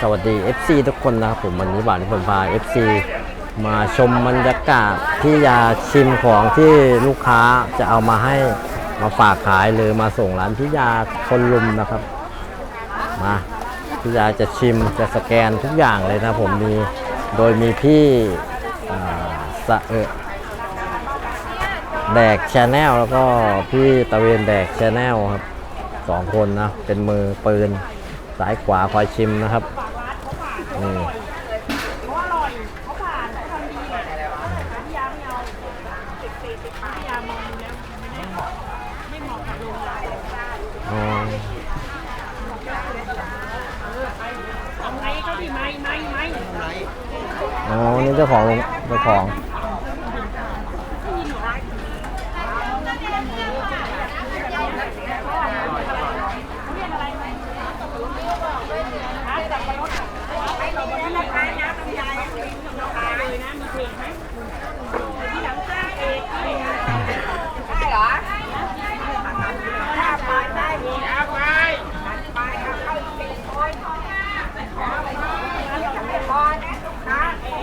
สวัสดี FC ทุกคนนะครับผมวันนี้บ่าวนิพนธ์พา FC มาชมบรรยากาศที่จะชิมของที่ลูกค้าจะเอามาให้มาฝากขายหรือมาส่งร้านพิยาคนลุมนะครับ มาพิยาจะชิมจะสแกนทุกอย่างเลยนะผมมีโดยมีพี่สะเออ แดกชาแนลแล้วก็พี่ตะเวนแดกชาแนลครับสองคนนะ เป็นมือปืนซ้ายขวาคอยชิมนะครับนี่อ๋อเอาไม้เขาดิไม้ไม้ไม้อ๋อนี่เจ้าของเจ้าของ แล้วก็ข้าวหมากเลยนะ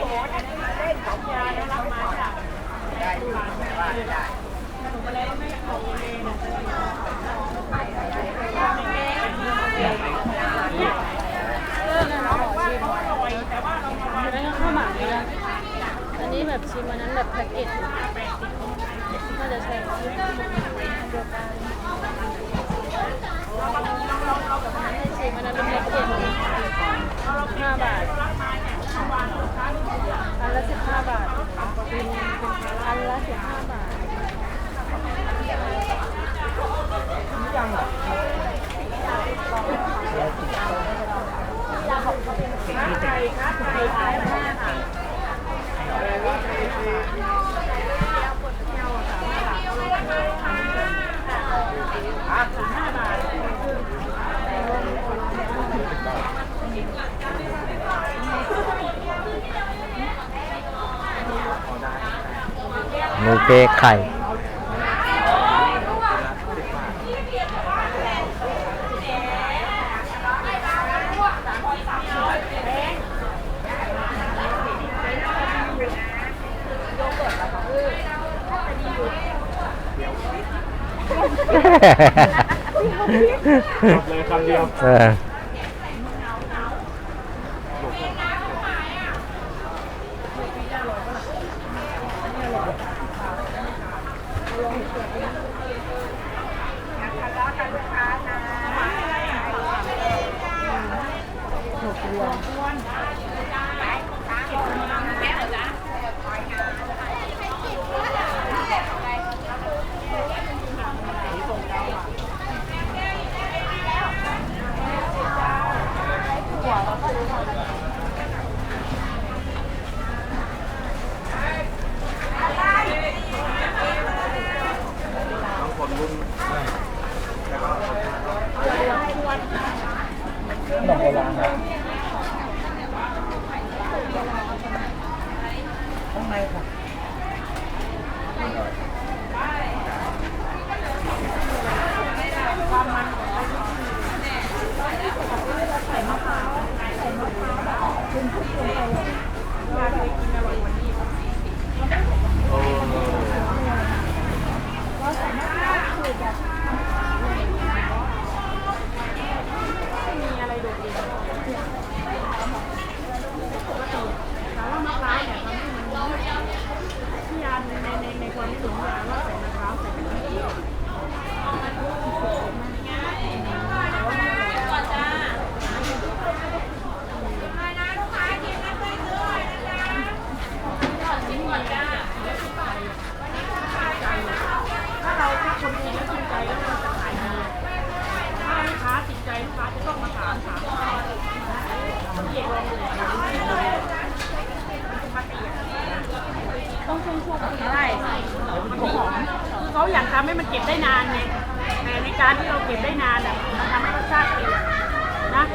อันนี้แบบชิมอันนั้นแบบแพ็กเกจน่าจะใช่เดียวกันชิมอันนั้นเป็นแพ็กเกจห้าบาทอันละสิบห้าบาทเป็นอันละสิบห้าบาท ห มูเป๊กไข่เลยคำเดียว เออ ไม่ค่ะาอยากทำให้มันเก็บได้นานไงแต่ในการที่เราเก็บได้นานอะมันทำให้รสชาติเปลี่ยนนะ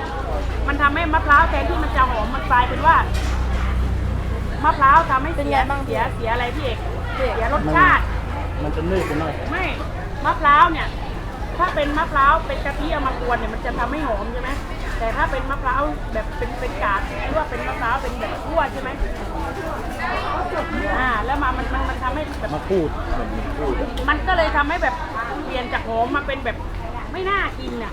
มันทำให้มะพร้าวแทนที่มันจะหอมมันกลายเป็นว่ามะพร้าวทำให้เสียเสียเสียอะไรพี่เอกเสียรสชาติ มันจะนืดไปหน่อยไม่มะพร้าวเนี่ย ถ้าเป็นมะพร้าวเป็นกะทิเอามากวนเนี่ยมันจะทำให้หอมใช่ไหมแต่ถ้าเป็นมะพร้าวแบบเป็นเป็นกาดหรือว่าเป็นมะพร้าวเป็นแบบคั่วใช่ไหมอ่าแล้วมามันมันมันทำให้แบบมาพูดเหมือนมันพูดมันก็เลยทำให้แบบเปลี่ยนจากหอมมาเป็นแบบไม่น่ากินอะ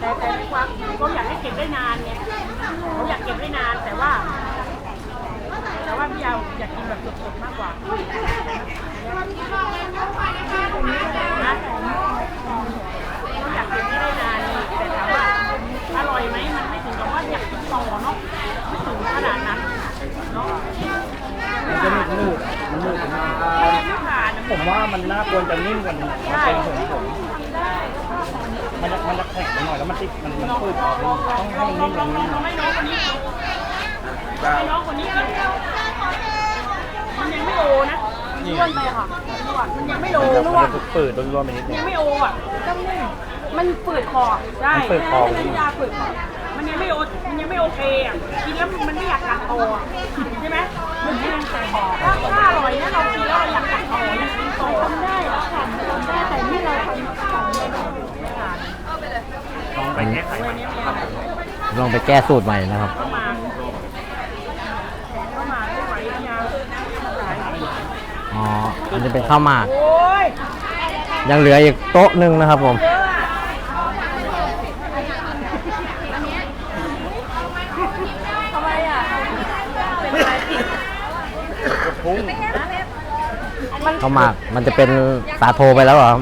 แต่แต่ในความเขาอยากให้เก็บได้นานไงเขาอยากเก็บได้นานแต่ว่าแต่ว่าพี่ยาวอยากกินแบบสดๆมากกว่านะเขาอยากกินให้ได้นานนี่แต่ถามว่าอร่อยไหมมันไม่ถึงกับว่าอยากกินต่อเนาะไม่ถึงขนาดนั้นเนาะมันจะมืดมืดๆมันมืดมันมืดมันยังไม่ผ่านนะผมว่ามันน่าควรจะนิ่มกว่านี้มันเป็นผมผมมันจะมันจะแข็งไปหน่อยแล้วมันติดมันมันปืดออกต้องให้มันนิ่มกว่านี้ลองให้น้องคนนี้กินให้น้องคนนี้กินมันยังไม่ โอนะร่วนไปค่ะร่วนมันยังไม่โอมันร่วนจะปืดๆร่วนๆไปนิดนึยังงไม่โออะต้องนึ่งมันฝืดคอใช่มันฝืดคอ ใช่น้ำยาฝืดคอมันยังไม่โอมันยังไม่โอเคอะกินแล้วมันไม่อยากกัดคออะใช่ไหมมันไม่ยังกัดคอถ้าถ้าอร่อยนะเรากินแล้วเราอยากกัดคออยากกินคอทำได้เหรอทำได้แต่นี่เราทำทำไม่ได้ไม่ทานลองไปแก้ไขเว้ยมันเนี้ยมีอะไรลองไปแก้สูตรใหม่นะครับเข้ามาเข้ามาไม่ไหวพี่ยาขาย อ๋ออันนี้เป็นข้าวหมากโอ้ยยังเหลืออีกโต๊ะหนึ่งนะครับผมเยอะอะทำไมอะเป็นอะไรพุ่งข้าวหมากมันจะเป็นสาโทไปแล้วเหรอครับ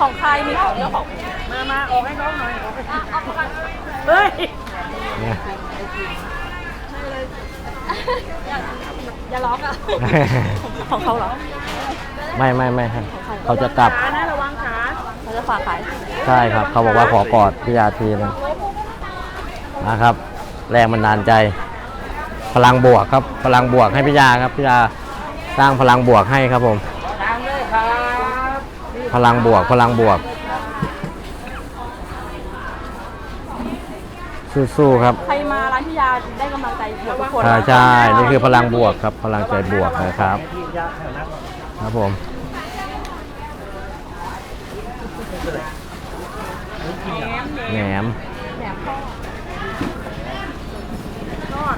ของใครมีของเจ้าของมามาออกให้เขาหน่อยออกให้เฮ้ยเนี่ย อย่าร้องอะ ของเขาเหรอ ไม่ไม่ไม่ครับเขาจะกลับ ขานะระวังขาเราจะฝากขาย ใช่ครับ เขาบอกว่าขอกอดพี่ยาทีนึงนะครับ แรงมันดาลใจ พลังบวกครับ พลังบวกให้พี่ยาครับพี่ยาสร้างพลังบวกให้ครับผม ตามเลยครับพลังบวก พลังบวก สู้ๆครับ ใครมาร้านพี่ยาได้กำลังใจหมดทุกคนใช่ใช่ นี่คือพลังบวกครับ พลังใจบวกนะครับที่ยากแถวนั้นครับผม แหนมแหนแหนมม แหนมข้อทอด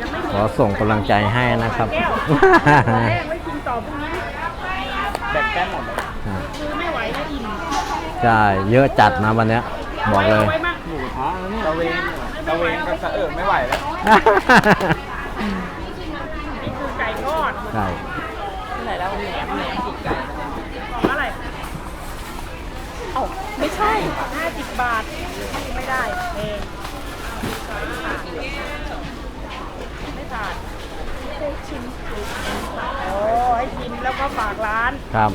ยังไม่หมขอดส่งกำลังใจให้นะครับ แก้วแรกไว้กินต่อพรุ่งนี้ แบกแก้มหมดเลยคือไม่ไหวแล้วอิ่มใช่เยอะจัดนะวันเนี้ย บอกเลยาไว้มั่งหมูท้าตะเวนตะเวนก็สะเอิบไม่ไหวแล้วนี่คือไก่ทอดใช่ที่ไหนแล้วแหนมแหนมปีกไก่ของอะไรเอ้าไม่ใช่ 50 บาทไม่ได้เองไม่ผ่านไม่ได้ชิมโอ้ให้ชิมแล้ว ก็ฝากร้านครับ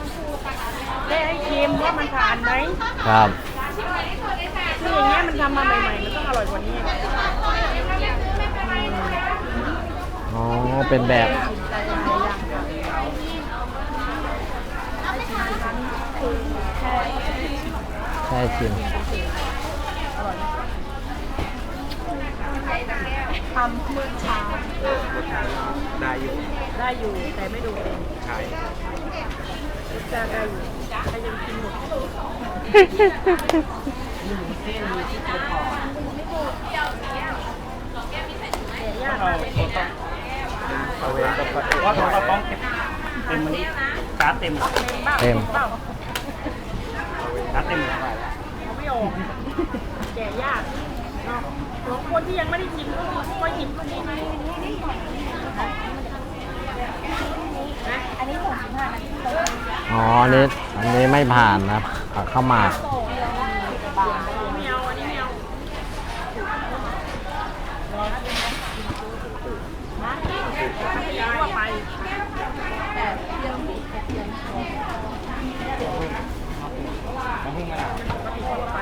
ได้ให้ชิมว่ามันผ่านไหมครับ คืออย่างเงี้ยมันทำมาใหม่ๆมันต้องอร่อยกว่านี้อ๋อ เป็นแบบ ใช่ชิมทำเมื่อเช้าได้อยู่ ได้อยู่แต่ไม่ดูเองใช่จะได้อยู่ใครยังกินหมดแต่ยากเอามากเลยตะเวนก็สะเอิบว่าเราต้องเก็บเต็มมันนี้ชาร์จเต็มเต็มเปล่าชาร์จเต็มเลยเอาไม่ออกแก่ยากเนาะของคนที่ยังไม่ได้ชิมก็ค่อยชิมพวกนี้นะอันนี้ผมสิบห้านาที อ๋ออันนี้อันนี้ไม่ผ่านนะผักข้าวหมากไม่เอาอันนี้ไม่เอาทั่วไปมาพุ่งมะนาวทั่วไป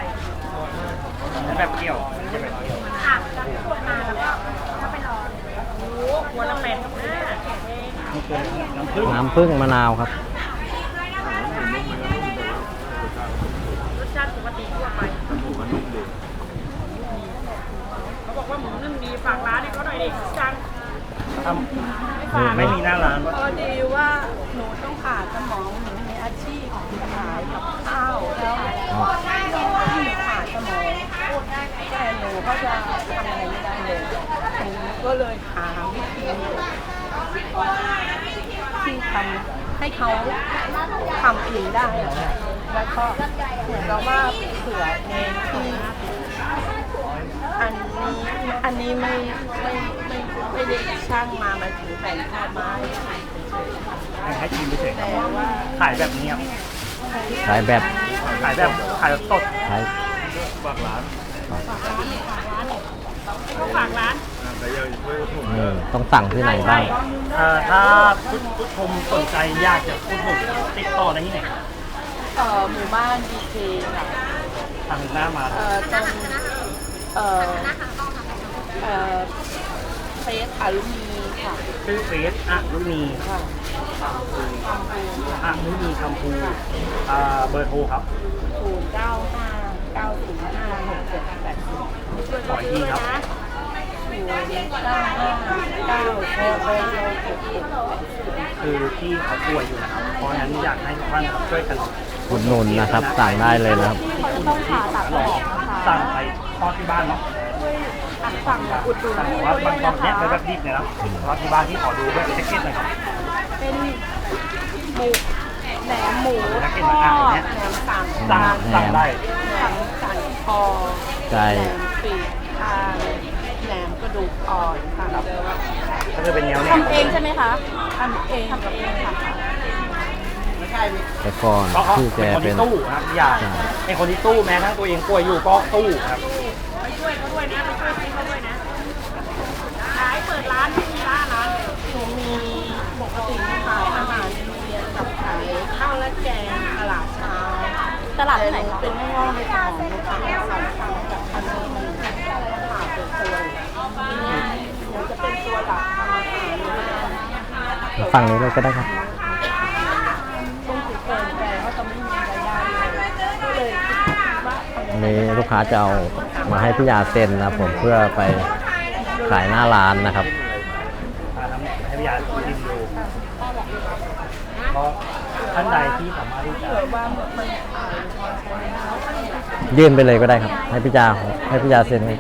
แบบเกี่ยวจะแบบเกี่ยวอะแล้วพวกมาแล้วก็ก็ไปนอนโอ้โหขวดละแปดสิบห้าเองมันเป็นน้ำผึ้งน้ำผึ้งมะนาวครับ รสชาติปกติทั่วไป เขาบอกว่าหมูนึ่งดีฝากร้านให้เขาหน่อยดิจังทำไม่มีหน้าร้านพอดีว่าหนูต้องผ่าสมองหนูมีอาชีพขายกับข้าวแล้วอ๋อที่หนูผ่าสมองแต่หนูก็จะทำอะไรไม่ได้เลยหนูก็เลยหาวิธีที่ทำให้เขาทำเองได้อะค่ะแล้วก็เหมือนกับว่าเผื่อเองที่ อันนี้อันนี้ไม่ไม่ไม่ไม่ได้ช่างมามาถึงแต่งทอดไม้ให้ชิมเฉยๆคแต่ว่าขายแบบนี้ครับขายแบบขายแบบขายแบบสดขายฝากร้านก็ฝากร้านอืมต้องสั่งที่ไหนบ้างเอ่อถ้าผู้ผู้ชมสนใจอยากจะพูดผมติดต่อได้ที่ไหนครับเอ่อหมู่บ้านดีเคค่ะทางหน้ามา เอ่อตรง เอ่อเอ่อเฟสอารุณีค่ะชื่อเฟสอะรุณีค่ะอะรุณีคำพูอ่าเบอร์โทรครับศูนย์เก้าห้าเก้าศูนย์ห้าหกเจ็ดแปดศูนย์ขออีกทีครับศูนย์เก้าห้าเก้าหกเจ็ดแปดศูนย์คือที่เขาป่วยอยู่นะครับ เพราะฉะนั้นอยากให้ทุกท่านช่วยกันอุดหนุนนะครับสั่งได้เลยนะครับเขาจะต้องผ่าตัดสมองนะคะ สั่งไป ทอดที่บ้านเนาะอะสั่งอุดหนุนสั่งที่ว่าด้วบางยตอนะนเนี้ยคะเป็นแบบรีบนะครับทอดที่บ้านที่ขอดูแบบแพ็กเกจหน่อยครับ เป็นหมูแหนมหมูแล้วกินทมาออะดเนี่ย แหนมสันสั่งสั่งได้สันสันคอไก่ แหนมปีกคางแหนมกระดูกอ่อนค่ะก็จะเป็นแนวเนี้ยทำเองใช่ไหมคะทำเองทำเองค่ะแต่ก่อนเพราะเขาที่แกเป็นคนเป็ที่นตู้ครับอยากเป็นคนที่ตู้แม้ทั้งตัวเองป่วยอยู่ก็ตู้ครับไป ช่วยเขาด้วยนะไปช่วยพี่เขาด้วยนะขายเปิดร้านไม่มีร้านร้านหนูมีปกติขายอาหารโรงเรียนกับขายข้าวและแกงตลาดเช้าตลาดที่ไหนแต่คะเป็นไม่งอกในสมองหนูขายสองครั้งกับคันนี้มันผ่าเปิดตัวหนูจะเป็นตัวหลักทำอาหารโรงเรียนฝั่งนี้เลยก็ได้ครับต้องติดเกินแปลว่าจะไม่มีรายได้เลยก็เลยคิดว่าทำอัยันงไงนี้ลูกค้าจะเอา มาให้พี่ยาเซ็นนะครับผมเพื่อไปขายหน้าร้านนะครับทำให้พิยาชิมดูเพราะท่านใดที่สามารถที่จะยื่นไปเลยก็ได้ครับ ให้พี่ยาให้พี่ยาเซ็นให้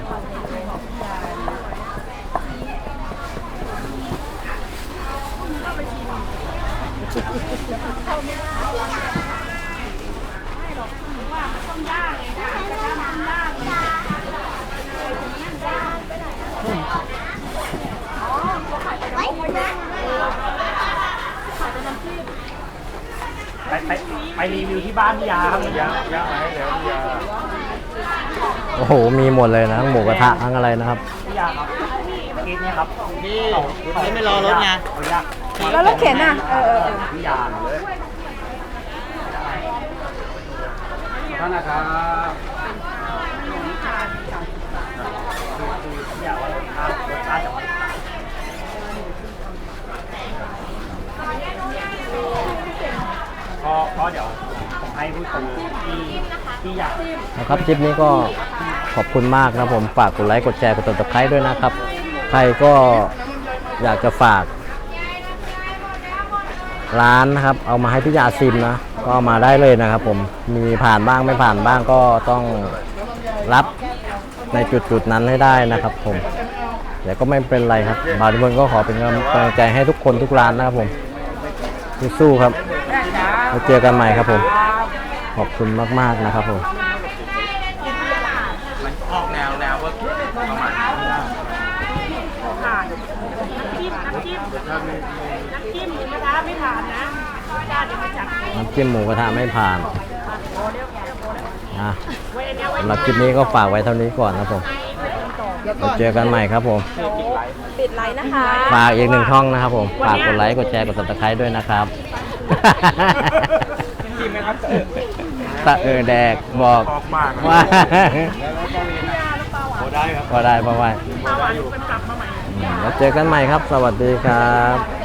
ต้องย่างเลยนะจะทำมันย่างเลย ไปไปไป รีวิวที่บ้านพี่ยาครับพี่ยาย่ามาให้แล้วพี่ยาโอ้โห มีหมดเลยนะทั้งหมูกระทะทั้งอะไรนะครับ พี่ยาครับเคสเนี้ยครับพี่นี่ไม่รอรถไงขออนุญาตแล้วรถเข็นอะเออพี่ยาเลยท่านนะครับพี่ยาว่ารสชาติรสชาติจะไม่ก็ก็ เดี๋ยวผมให้ผู้ชมที่ที่อยากนะครับคลิปนี้ก็ขอบคุณมากนะผมฝากกดไลค์กดแชร์กดติดตามด้วยนะครับ ใครก็อยากจะฝาก ร้านนะครับ เอามาให้พี่ยาซิมนะก็มาได้เลยนะครับ ผมมีผ่านบ้างไม่ผ่านบ้างก็ต้องรับในจุดจุดนั้นให้ได้นะครับ ผมแต่ก็ไม่เป็นไรครับบาร์ดิบนก็ขอเป็นกำลังใจให้ทุกคนทุกร้านนะครับผมสู้ๆครับ แล้วเจอกันใหม่ครับผม ขอบคุณมาก ๆ นะครับผมออกแนวแนวว่าประมาณผ่านน้ำจิ้มน้ำจิ้มน้ำจิ้มหมูกระทะไม่ผ่านนะญาติจะมาจัดน้ำจิ้มหมูกระทะไม่ผ่านโอ้เดี๋ยวโอ้เดี๋ยวอะสำหรับคลิปนี้ก็ฝากไว้เท่านี้ก่อนนะครับผมเราเจอกันใหม่ครับผมปิดไลน์นะคะ ฝากอีกหนึ่งช่องนะครับผม ฝากกดไลค์ กดแชร์ กด subscribe ด้วยนะครับ จริงไหมครับตะเออแดกบอกออกมากว่าโอ้ได้ครับก็ได้เพราะว่าปลาหวานเป็นกลับมาใหม่แล้วเจอกันใหม่ครับ สวัสดีครับ